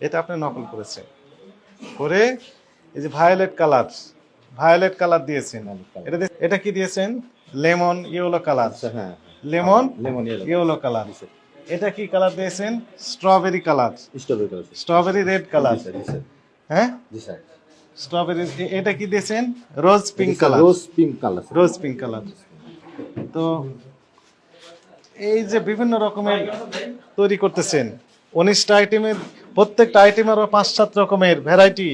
এটা আপনি নকল করেছেন। করে এই যে ভায়োলেট কালার ভায়োলেট কালার দিয়েছেন এটা এটা কি দিয়েছেন? লেমন ইয়েলো কালার হ্যাঁ লেমন লেমন ইয়েলো কালার এটা কি কালার দিয়েছেন? Strawberry colour strawberry colour strawberry red colour হ্যাঁ? জি স্যার স্ট্রবেরি এটা কি দিয়েছেন? Rose pink colour rose pink colour rose pink colour তো এই যে বিভিন্ন রকমের তৈরি করতেছেন উনিশটা আইটেমের প্রত্যেকটা আইটেমের পাঁচ সাত রকমের ভ্যারাইটি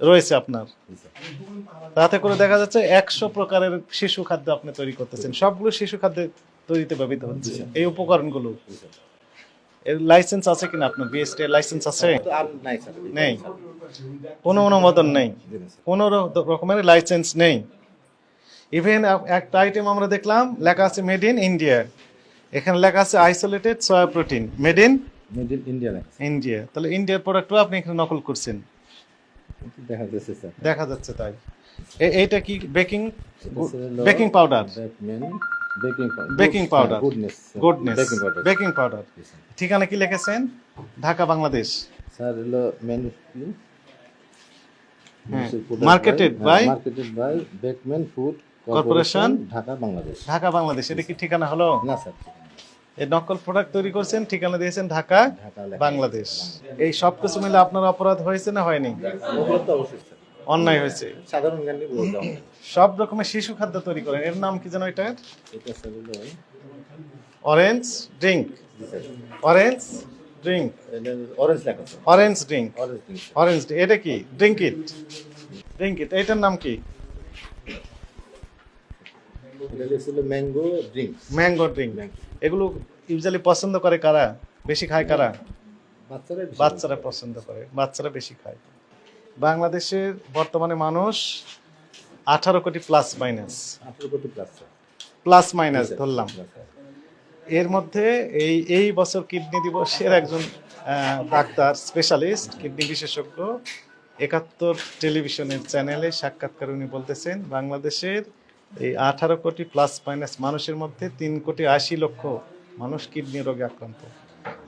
রয়েছে আপনার। তাতে করে দেখা যাচ্ছে একশো প্রকারের শিশু খাদ্য আপনি তৈরি করতেছেন। সবগুলো শিশু খাদ্য তৈরিতে ব্যবহৃত হচ্ছে এই উপকরণগুলো। এর লাইসেন্স আছে কিনা আপনার? বিএসটি লাইসেন্স আছে? নাই। কোনো অনুমোদন নেই। কোনো রকমের লাইসেন্স নেই। ইভেন একটা আইটেম আমরা দেখলাম, লেখা আছে মেড ইন ইন্ডিয়া এখানে লেখা আছে isolated soya protein made in made in India India তাহলে ইন্ডিয়ার প্রোডাক্টও আপনি এখানে নকল করছেন। দেখা যাচ্ছে স্যার দেখা যাচ্ছে তাই। এইটা কি baking baking powder baking powder goodness goodness baking powder baking powder ঠিকানা কি লিখেছেন? ঢাকা বাংলাদেশ। স্যার হলো menu marketed by- marketed by Bakeman food corporation Dhaka Bangladesh. Dhaka Bangladesh. এটা কি ঠিকানা হলো? না স্যার এই নকল প্রোডাক্ট তৈরি করছেন ঠিকানা দিয়েছেন ঢাকা বাংলাদেশ। এই সব কিছু মিলে আপনার অপরাধ হয়েছে না হয়নি? অন্যায় হয়েছে। সাধারণ সব রকমের শিশু খাদ্য তৈরি করেন। এর নাম কি যেন এটা? Orange drink orange drink orange orange drink orange drink orange এটা কি? ড্রিঙ্ক ইট ড্রিঙ্ক ইট এটার নাম কি? লেখছিল ম্যাঙ্গো ড্রিঙ্ক ম্যাঙ্গো ড্রিঙ্ক এগুলো ইউজুয়ালি পছন্দ করে কারা? বেশি খায় কারা? বাচ্চারা বাচ্চারা পছন্দ করে বাচ্চারা বেশি খায়। বাংলাদেশের বর্তমানে মানুষ আঠারো কোটি প্লাস মাইনাস আঠারো কোটি প্লাস প্লাস মাইনাস ধরলাম। এর মধ্যে এই এই বছর কিডনি দিবসের একজন ডাক্তার স্পেশালিস্ট কিডনি বিশেষজ্ঞ একাত্তর টেলিভিশনের চ্যানেলে সাক্ষাৎকার উনি বলতেছেন বাংলাদেশের এই আঠারো কোটি প্লাস মাইনাস মানুষের মধ্যে তিন কোটি আশি লক্ষ মানুষ কিডনি রোগে আক্রান্ত।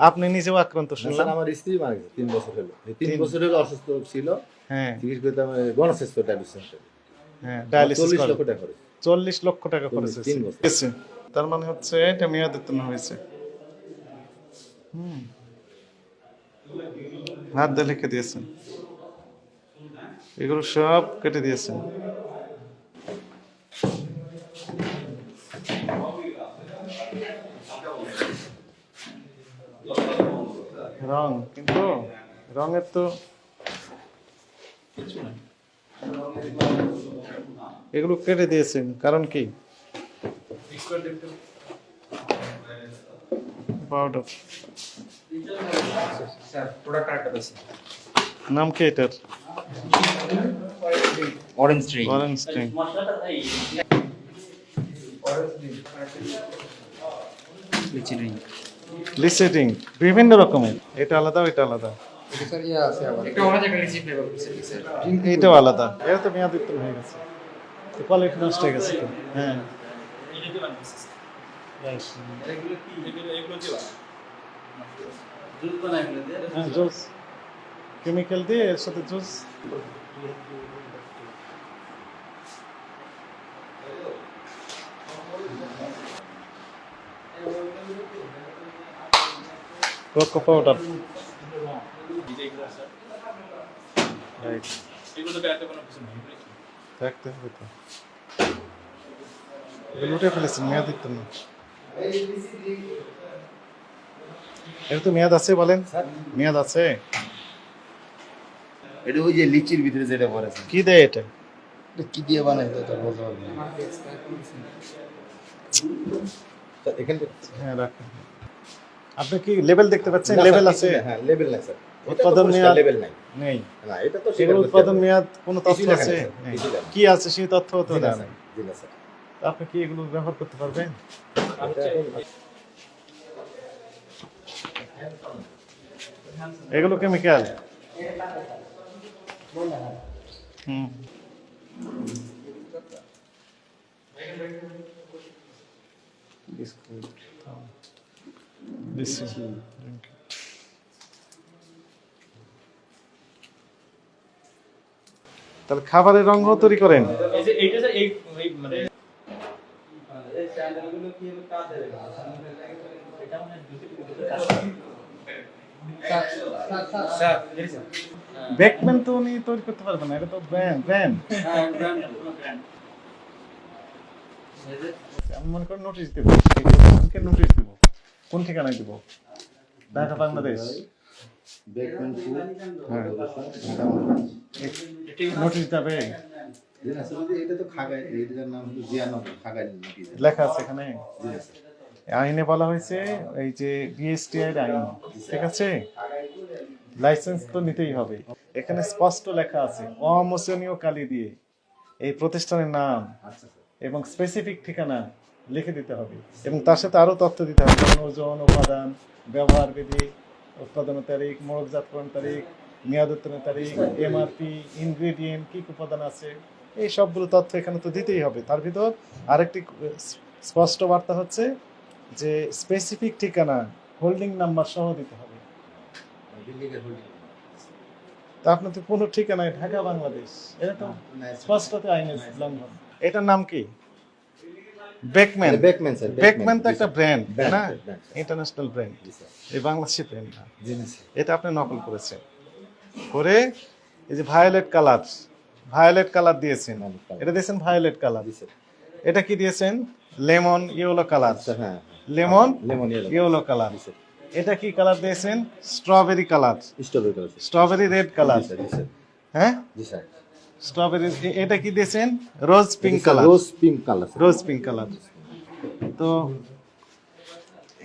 আপনি নিজেও আক্রান্ত শুনলাম। আমার স্ত্রী মারা গেছে তিন বছর হলো। তিন বছর হলো অসুস্থ ছিল। হ্যাঁ। চিকিৎসা করতে আমার গণস্বাস্থ্য ডায়ালিসিস হ্যাঁ ডায়ালিসিস চল্লিশ লক্ষ টাকা করে চল্লিশ লক্ষ টাকা খরচ হয়েছে। তার মানে হচ্ছে এটা মেয়াদোত্তীর্ণ হয়েছে। হুম। হাত দিয়ে লিখে দিয়েছেন। এগুলো সব কেটে দিয়েছেন। রং কিন্তু রঙের তো এগুলো কেটে দিয়েছেন কারণ কি? পাউডার নাম কি এটার? অরেঞ্জ ট্রি অরেঞ্জ ড্রিঙ্ক বিভিন্ন রকমের। এটা আলাদা ওইটা আলাদা। স্যার এইটাও আলাদা। এটা তো মেয়াদ উত্তর হয়ে গেছে। কোয়ালিটি নষ্ট হয়ে গেছে হ্যাঁ। হ্যাঁ জুস কেমিক্যাল দিয়ে এর সাথে জুস কোকো পাউডার দেখতে হবে তো ফেলেছেন মেয়াদ দিত না এর তো মেয়াদ আছে বলেন। মেয়াদ আছে এটা ওই যে লিচির ভিতরে যেটা পড়ে কি দেয় এটা? কি দিয়ে বানায় তো বলতে পারব না এখানে হ্যাঁ রাখেন। আপনি কি লেভেল দেখতে পাচ্ছেন? লেভেল আছে। হ্যাঁ লেভেল নাই স্যার উৎপাদন মেয়াদ- লেভেল নাই। নেই। না এটা তো এগুলো উৎপাদন মেয়াদ কোনো তথ্য আছে। কি আছে সেই তথ্য? তো না, জি না, স্যার। আপনি কি এগুলো ব্যবহার করতে পারবেন? এগুলো কেমিক্যাল হুম। বিস্কুট দিচ্ছি তাহলে খাবারের রং তৈরি করেন। তো উনি তৈরি করতে না এটা তো মনে নোটিশ নোটিশ দেবো। কোন ঠিকানায় দেবো? ঢাকা বাংলাদেশ। হ্যাঁ। নোটিশ যাবে। লেখা আছে এখানে। আইনে বলা হয়েছে এই যে বিএসটিআই আইন ঠিক আছে? লাইসেন্স তো নিতেই হবে। এখানে স্পষ্ট লেখা আছে অমোচনীয় কালি দিয়ে। এই প্রতিষ্ঠানের নাম আচ্ছা এবং স্পেসিফিক ঠিকানা। লিখে দিতে হবে। এবং তার সাথে আরও তথ্য দিতে হবে। যেমন ওজন উপাদান ব্যবহার বিধি উৎপাদনের তারিখ মোড়কজাতকরণ তারিখ মেয়াদ উত্তোলনের তারিখ এমআরপি ইনগ্রেডিয়েন্ট কি কি উপাদান আছে। এই সবগুলো তথ্য এখানে তো দিতেই হবে। তার ভিতর আরেকটি স্পষ্ট বার্তা হচ্ছে যে স্পেসিফিক ঠিকানা হোল্ডিং নাম্বার সহ দিতে হবে। তা আপনার তো কোনো ঠিকানায় ঢাকা বাংলাদেশ। এটা তো স্পষ্টত আইনের লঙ্ঘন। এটার নাম কি? বেকম্যান বেকম্যান স্যার বেকম্যান তো একটা ব্র্যান্ড না. ইন্টারন্যাশনাল ব্র্যান্ড এই বাংলাদেশি ব্র্যান্ড না? এটা আপনি নকল করেছেন। করে এই যে ভায়োলেট কালার ভায়োলেট কালার দিয়েছেন। এটা দিয়েছেন ভায়োলেট কালার এটা কি দিয়েছেন? লেমন ইয়েলো কালার হ্যাঁ লেমন লেমন ইয়েলো কালার এটা কি কালার দিয়েছেন? Strawberry colour strawberry colour strawberry red colour হ্যাঁ? জি স্যার স্ট্রবেরি এটা কি দিয়েছেন? Rose pink colour. Rose pink colour rose pink colour. তো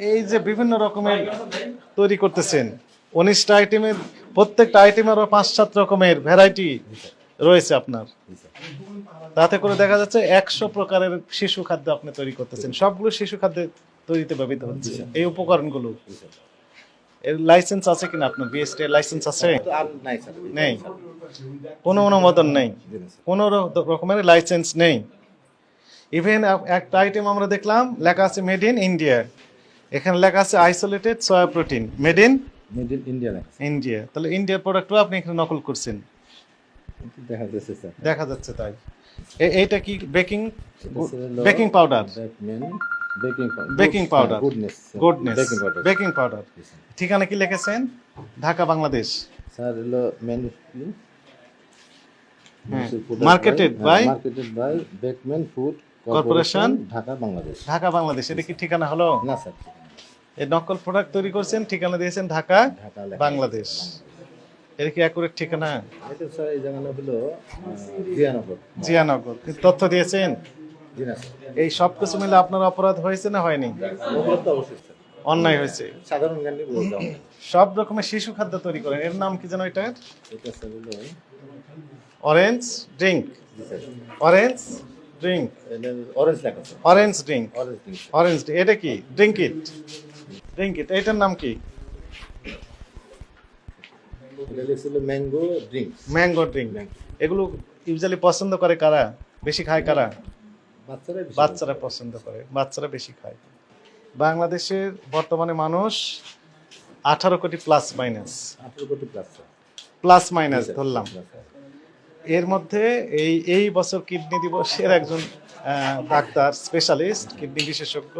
এই যে বিভিন্ন রকমের তৈরি করতেছেন উনিশটা আইটেমের প্রত্যেকটা আইটেমেরও পাঁচ সাত রকমের ভ্যারাইটি রয়েছে আপনার। তাতে করে দেখা যাচ্ছে একশো প্রকারের শিশু খাদ্য আপনি তৈরি করতেছেন। সবগুলো শিশু খাদ্য তৈরিতে ব্যবহৃত হচ্ছে। এই উপকরণগুলো। এর লাইসেন্স আছে কিনা আপনার? বিএসটি লাইসেন্স আছে? নাই কোনো অনুমোদন নেই। কোনো রকমের লাইসেন্স নেই। ইভেন একটা আইটেম আমরা দেখলাম লেখা আছে মেড ইন ইন্ডিয়া এখানে লেখা আছে isolated soya protein made in made in India India তাহলে ইন্ডিয়ার প্রোডাক্টও আপনি এখানে নকল করছেন। দেখা যাচ্ছে স্যার দেখা যাচ্ছে তাই। এইটা কি baking baking powder baking powder. Goodness goodness baking powder ঠিকানা কি লিখেছেন? ঢাকা বাংলাদেশ। স্যার হলো হ্যাঁ, marketed marketed by Bakeman food corporation Dhaka Bangladesh. Dhaka Bangladesh. এটা কি ঠিকানা হলো? না স্যার এই নকল প্রোডাক্ট তৈরি করছেন ঠিকানা দিয়েছেন ঢাকা ঢাকা বাংলাদেশ। এটা কি অ্যাকুরেট ঠিকানা? এটা স্যার এই জায়গাটা হলো জিয়ানগর। জিয়ানগর। তথ্য দিয়েছেন? এই সব কিছু মিলে আপনার অপরাধ হয়েছে না হয়নি? অন্যায় হয়েছে। সাধারণ সব রকমের শিশু খাদ্য তৈরি করেন। এর নাম কি যেন এটা orange drink orange drink orange orange drink orange drink এটা কি? ড্রিঙ্ক ইট ড্রিঙ্ক ইট এটার নাম কি? ম্যাঙ্গো ড্রিঙ্ক ম্যাঙ্গো ড্রিঙ্ক এগুলো ইউজুয়ালি পছন্দ করে কারা? বেশি খায় কারা? বাচ্চারা বাচ্চারা পছন্দ করে। বাচ্চারা বেশি খায়। বাংলাদেশের বর্তমানে মানুষ আঠারো কোটি প্লাস মাইনাস আঠারো কোটি প্লাস প্লাস মাইনাস ধরলাম। এর মধ্যে এই এই বছর কিডনি দিবসের একজন ডাক্তার স্পেশালিস্ট কিডনি বিশেষজ্ঞ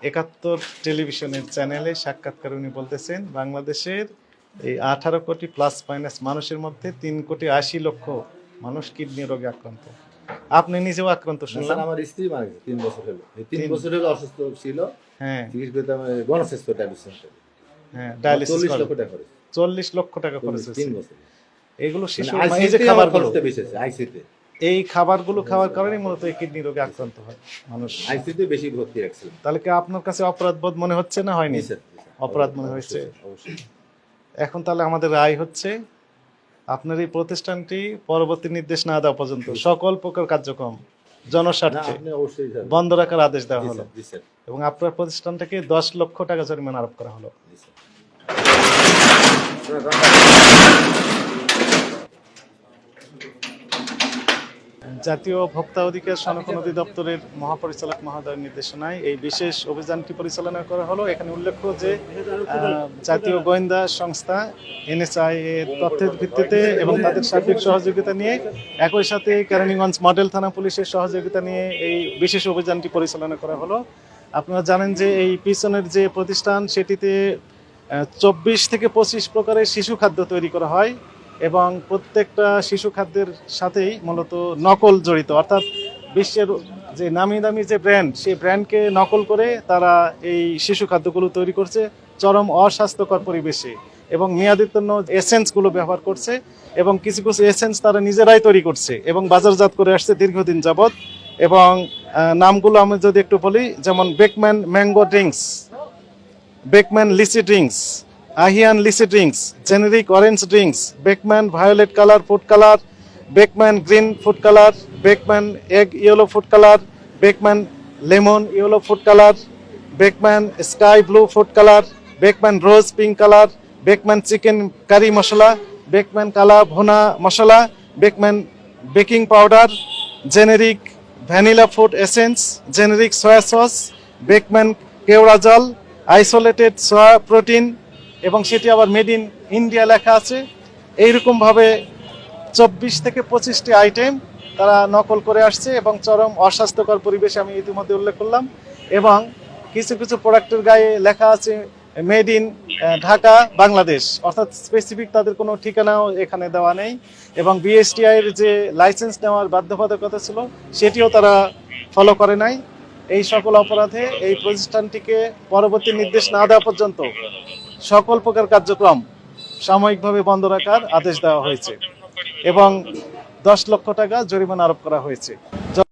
একাত্তর টেলিভিশনের চ্যানেলে সাক্ষাৎকার উনি বলতেছেন বাংলাদেশের এই আঠারো কোটি প্লাস মাইনাস মানুষের মধ্যে তিন কোটি আশি লক্ষ মানুষ কিডনি রোগে আক্রান্ত। আপনি নিজেও আক্রান্ত না, শুনলাম। আমার স্ত্রী মারা গেছে তিন বছর হলো। এই তিন বছর হলো অসুস্থ ছিল। হ্যাঁ। চিকিৎসা করতে আমার গণস্বাস্থ্য ডায়ালিসিস সেন্টারে হ্যাঁ ডায়ালিসিস লক্ষ টাকা খরচ। চল্লিশ লক্ষ টাকা খরচ হয়েছে। তিন বছর। এগুলো শিশু মানে এই যে খাবারগুলো আইসিতে এই খাবারগুলো খাওয়ার কারণে মূলত এই কিডনি রোগে আক্রান্ত হয় মানুষ। আইসিতে বেশি ভর্তি রাখছিলাম। তাহলে কি আপনার কাছে অপরাধ বোধ মনে হচ্ছে না হয়নি? অপরাধ মনে হয়েছে? অবশ্যই। এখন তাহলে আমাদের রায় হচ্ছে আপনার এই প্রতিষ্ঠানটি পরবর্তী নির্দেশ না দেওয়া পর্যন্ত সকল প্রকার কার্যক্রম জনস্বার্থে বন্ধ রাখার আদেশ দেওয়া হলো। এবং আপনার প্রতিষ্ঠানটাকে দশ লক্ষ টাকা জরিমানা আরোপ করা হলো জি স্যার জাতীয় ভোক্তা অধিকার সনখন অধিদপ্তরের মহাপরিচালক মহোদয়ের নির্দেশনায় এই বিশেষ অভিযানটি পরিচালনা করা হলো। এখানে উল্লেখ্য যে জাতীয় গোয়েন্দা সংস্থা, এনএসআই এর তথ্যের ভিত্তিতে এবং তাদের সার্বিক সহযোগিতা নিয়ে একই সাথে কেরানীগঞ্জ মডেল থানা পুলিশের সহযোগিতা নিয়ে এই বিশেষ অভিযানটি পরিচালনা করা হলো। আপনারা জানেন যে, এই পিছনের যে প্রতিষ্ঠান, সেটিতে চব্বিশ থেকে পঁচিশ প্রকারের শিশু খাদ্য তৈরি করা হয়। এবং প্রত্যেকটা শিশু খাদ্যের সাথেই মূলত নকল জড়িত। অর্থাৎ বিশ্বের যে নামি দামি যে ব্র্যান্ড সেই ব্র্যান্ডকে নকল করে তারা এই শিশু খাদ্যগুলো তৈরি করছে চরম অস্বাস্থ্যকর পরিবেশে এবং মেয়াদের জন্য এসেন্সগুলো ব্যবহার করছে এবং কিছু কিছু এসেন্স তারা নিজেরাই তৈরি করছে এবং বাজারজাত করে আসছে দীর্ঘদিন যাবৎ এবং নামগুলো আমি যদি একটু বলি, যেমন Beckman mango drinks Bakeman lychee drinks Ahiyan lychee drinks, generic orange drinks, Bakeman violet colour food colour, Bakeman green food colour, Bakeman egg yellow food colour, Bakeman lemon yellow food colour, Bakeman sky blue food colour, Bakeman rose pink colour, Bakeman chicken curry masala, Bakeman kala bhuna masala, Bakeman baking powder, generic vanilla food essence, generic soya sauce, Bakeman kewra জল, isolated soya protein এবং সেটি আবার made in India লেখা আছে। এইরকমভাবে চব্বিশ থেকে পঁচিশটি আইটেম তারা নকল করে আসছে এবং চরম অস্বাস্থ্যকর পরিবেশ আমি ইতিমধ্যে উল্লেখ করলাম এবং কিছু কিছু প্রোডাক্টের গায়ে লেখা আছে মেড ইন ঢাকা, বাংলাদেশ। অর্থাৎ স্পেসিফিক তাদের কোনো ঠিকানাও এখানে দেওয়া নেই এবং বিএসটিআই এর যে লাইসেন্স নেওয়ার বাধ্যবাধকতা ছিল সেটিও তারা ফলো করে নাই। এই সকল অপরাধে এই প্রতিষ্ঠানটিকে পরবর্তী নির্দেশ না দেওয়া পর্যন্ত সকল প্রকার কার্যক্রম সাময়িকভাবে বন্ধ রাখার আদেশ দেওয়া হয়েছে এবং দশ লক্ষ টাকা জরিমানা আরোপ করা হয়েছে।